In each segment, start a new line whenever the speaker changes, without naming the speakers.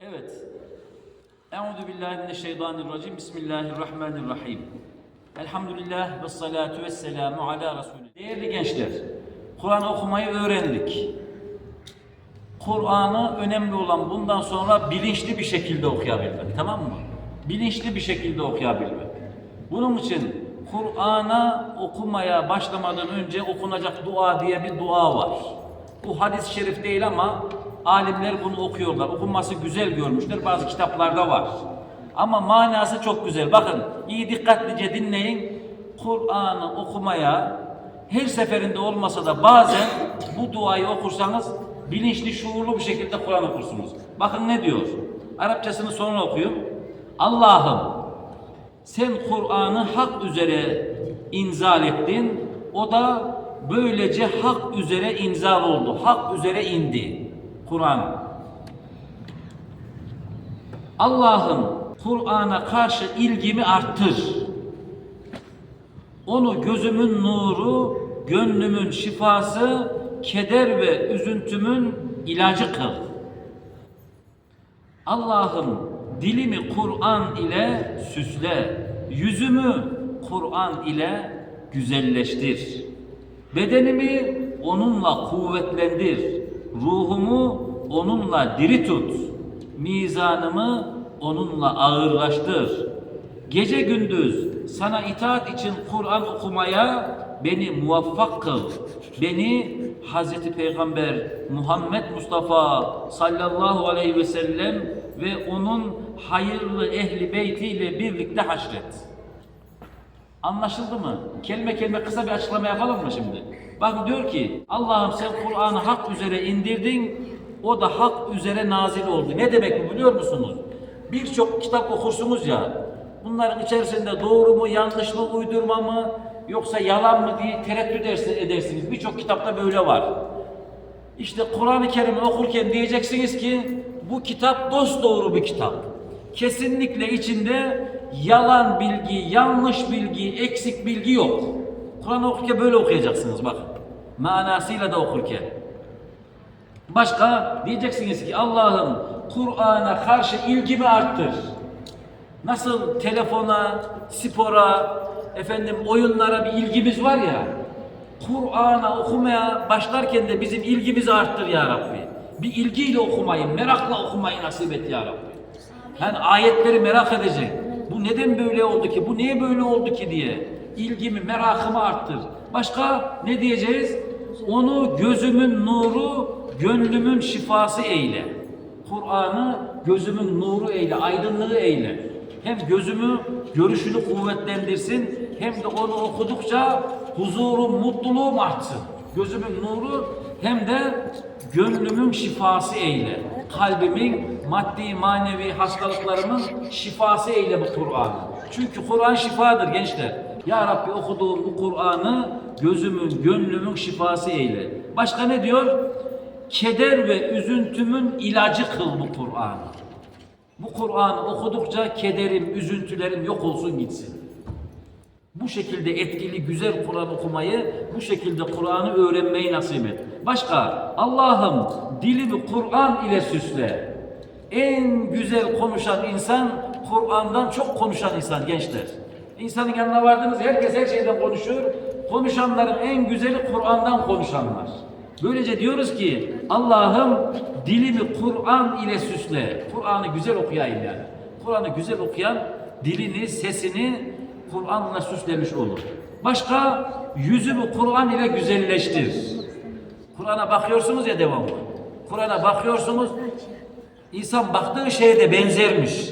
Evet. Euzu billahi mineşşeytanirracim. Bismillahirrahmanirrahim. Elhamdülillah ve salatu ve selamu ala Resulü. Değerli gençler, Kur'an okumayı öğrendik. Kur'an'ı önemli olan bundan sonra bilinçli bir şekilde okuyabilmek. Tamam mı? Bilinçli bir şekilde okuyabilmek. Bunun için Kur'an'a okumaya başlamadan önce okunacak dua diye bir dua var. Bu hadis-i şerif değil ama alimler bunu okuyorlar. Okunması güzel görmüşler. Bazı kitaplarda var. Ama manası çok güzel. Bakın iyi dikkatlice dinleyin. Kur'an'ı okumaya her seferinde olmasa da bazen bu duayı okursanız bilinçli, şuurlu bir şekilde Kur'an okursunuz. Bakın ne diyor? Arapçasını sonra okuyun. Allah'ım sen Kur'an'ı hak üzere inzal ettin. O da böylece hak üzere inzal oldu. Hak üzere indi. Kur'an. Allah'ım Kur'an'a karşı ilgimi arttır. Onu gözümün nuru, gönlümün şifası, keder ve üzüntümün ilacı kıl. Allah'ım dilimi Kur'an ile süsle, yüzümü Kur'an ile güzelleştir. Bedenimi onunla kuvvetlendir, ruhumu onunla diri tut, mizanımı onunla ağırlaştır. Gece gündüz sana itaat için Kur'an okumaya beni muvaffak kıl. Beni Hazreti Peygamber Muhammed Mustafa sallallahu aleyhi ve sellem ve onun hayırlı ehli beytiyle birlikte haşret. Anlaşıldı mı? Kelime kelime kısa bir açıklama yapalım mı şimdi? Bak diyor ki Allah'ım sen Kur'an'ı hak üzere indirdin. O da hak üzere nazil oldu. Ne demek bu biliyor musunuz? Birçok kitap okursunuz ya. Bunların içerisinde doğru mu, yanlış mı, uydurma mı, yoksa yalan mı diye tereddüt edersiniz-. Birçok kitapta böyle var. İşte Kur'an-ı Kerim'i okurken diyeceksiniz ki bu kitap dosdoğru bir kitap. Kesinlikle içinde yalan bilgi, yanlış bilgi, eksik bilgi yok. Kur'an okurken böyle okuyacaksınız bakın. Manasıyla da okurken. Başka diyeceksiniz ki Allah'ım Kur'an'a karşı ilgimi arttır. Nasıl telefona, spora, efendim oyunlara bir ilgimiz var ya. Kur'an'a okumaya başlarken de bizim ilgimizi arttır ya Rabbi. Bir ilgiyle okumayı, merakla okumayı nasip et ya Rabbi. Yani ayetleri merak edecek. Bu neden böyle oldu ki? Bu niye böyle oldu ki diye. İlgimi, merakımı arttır. Başka ne diyeceğiz? Onu gözümün nuru, gönlümün şifası eyle. Kur'an'ı gözümün nuru eyle, aydınlığı eyle. Hem gözümü, görüşünü kuvvetlendirsin, hem de onu okudukça huzurum, mutluluğum artsın. Gözümün nuru hem de gönlümün şifası eyle. Kalbimin maddi, manevi hastalıklarımın şifası eyle bu Kur'an'ı. Çünkü Kur'an şifadır gençler. Ya Rabbi okuduğum bu Kur'an'ı gözümün, gönlümün şifası eyle. Başka ne diyor? Keder ve üzüntümün ilacı kıl bu Kur'an'ı. Bu Kur'an'ı okudukça kederim, üzüntülerim yok olsun gitsin. Bu şekilde etkili, güzel Kur'an okumayı, bu şekilde Kur'an'ı öğrenmeyi nasip et. Başka, Allah'ım dilimi Kur'an ile süsle. En güzel konuşan insan, Kur'an'dan çok konuşan insan gençler. İnsanın yanına vardınız, herkes her şeyden konuşuyor. Konuşanların en güzeli Kur'an'dan konuşanlar. Böylece diyoruz ki Allah'ım dilimi Kur'an ile süsle. Kur'an'ı güzel okuyayım yani. Kur'an'ı güzel okuyan dilini, sesini Kur'an'la süslemiş olur. Başka yüzümü Kur'an ile güzelleştir. Kur'an'a bakıyorsunuz ya devamlı. Kur'an'a bakıyorsunuz. İnsan baktığı şeye de benzermiş.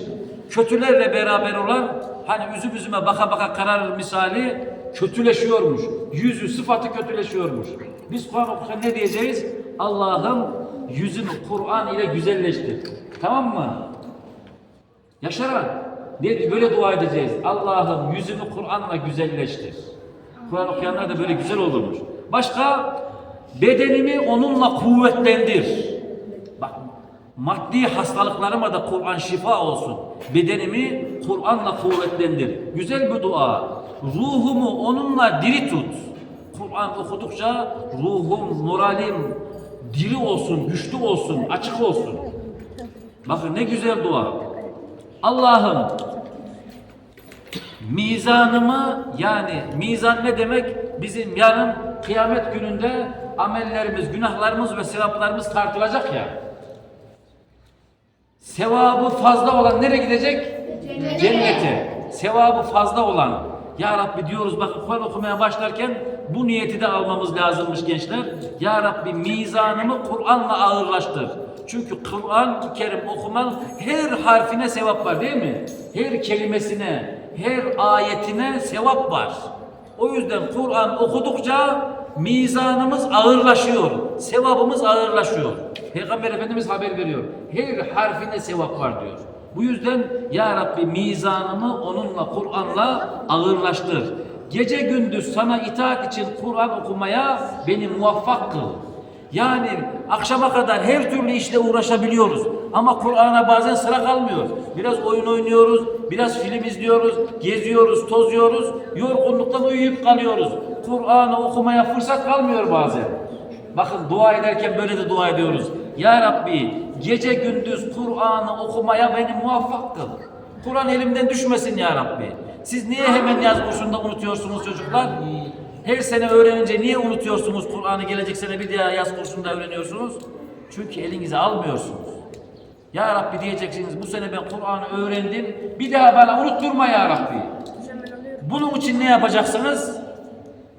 Kötülerle beraber olan hani üzüm üzüme baka baka kararır misali kötüleşiyormuş. Yüzü, sıfatı kötüleşiyormuş. Biz Kur'an okurken ne diyeceğiz? Allah'ım yüzümü Kur'an ile güzelleştir. Tamam mı? Yaşarak diye böyle dua edeceğiz. Allah'ım yüzümü Kur'an'la güzelleştir. Kur'an okuyanlar da böyle güzel olurmuş. Başka bedenimi onunla kuvvetlendir. Maddi hastalıklarıma da Kur'an şifa olsun. Bedenimi Kur'an'la kuvvetlendir. Güzel bir dua. Ruhumu onunla diri tut. Kur'an okudukça ruhum, moralim diri olsun, güçlü olsun, açık olsun. Bakın ne güzel dua. Allah'ım mizanımı yani mizan ne demek? Bizim yarın kıyamet gününde amellerimiz, günahlarımız ve sevaplarımız tartılacak ya. Sevabı fazla olan nereye gidecek?
Cennete.
Cennete. Sevabı fazla olan. Ya Rabbi diyoruz bakın Kur'an okumaya başlarken bu niyeti de almamız lazımmış gençler. Ya Rabbi mizanımı Kur'an'la ağırlaştır. Çünkü Kur'an-ı Kerim okuman her harfine sevap var değil mi? Her kelimesine, her ayetine sevap var. O yüzden Kur'an okudukça mizanımız ağırlaşıyor. Sevabımız ağırlaşıyor. Peygamber Efendimiz haber veriyor. Her harfine sevap var diyor. Bu yüzden Ya Rabbi mizanımı onunla Kur'an'la ağırlaştır. Gece gündüz sana itaat için Kur'an okumaya beni muvaffak kıl. Yani akşama kadar her türlü işle uğraşabiliyoruz. Ama Kur'an'a bazen sıra kalmıyor. Biraz oyun oynuyoruz, biraz film izliyoruz, geziyoruz, tozuyoruz, yorgunluktan uyuyup kalıyoruz. Kur'an'ı okumaya fırsat kalmıyor bazen. Bakın dua ederken böyle de dua ediyoruz. Ya Rabbi gece gündüz Kur'an'ı okumaya beni muvaffak kıl. Kur'an elimden düşmesin ya Rabbi. Siz niye hemen yaz kursunda unutuyorsunuz çocuklar? Her sene öğrenince niye unutuyorsunuz Kur'an'ı gelecek sene bir daha yaz kursunda öğreniyorsunuz? Çünkü elinize almıyorsunuz. Ya Rabbi diyeceksiniz bu sene ben Kur'an'ı öğrendim. Bir daha bana unutturma ya Rabbi. Bunun için ne yapacaksınız?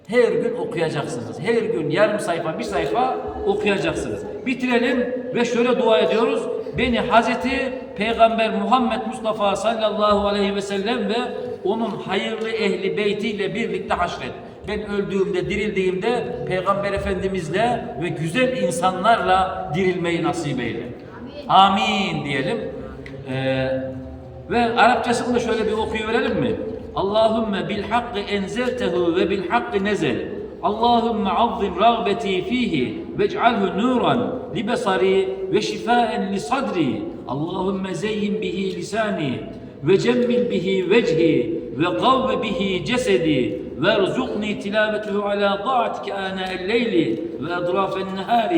Her gün okuyacaksınız. Her gün yarım sayfa, bir sayfa okuyacaksınız. Bitirelim ve şöyle dua ediyoruz. Beni Hazreti Peygamber Muhammed Mustafa sallallahu aleyhi ve sellem ve onun hayırlı ehli beytiyle birlikte haşret. Ben öldüğümde, dirildiğimde Peygamber Efendimizle ve güzel insanlarla dirilmeyi nasip eyle. Amin diyelim. Ee, ve Arapçasını da şöyle bir okuyuverelim mi? اللهم بالحق أنزلته وبالحق نزل. اللهم عظم رغبتي فيه واجعله نورا لبصري وشفاء لصدري. اللهم زين به لساني وجمل به وجهي وقو به جسدي. وارزقني تلاوته على طاعتك آناء الليل وأطراف النهار.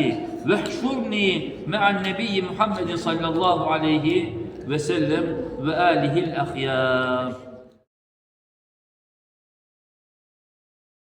واحشرني مع النبي محمد صلى الله عليه وسلم وآله الأخيار.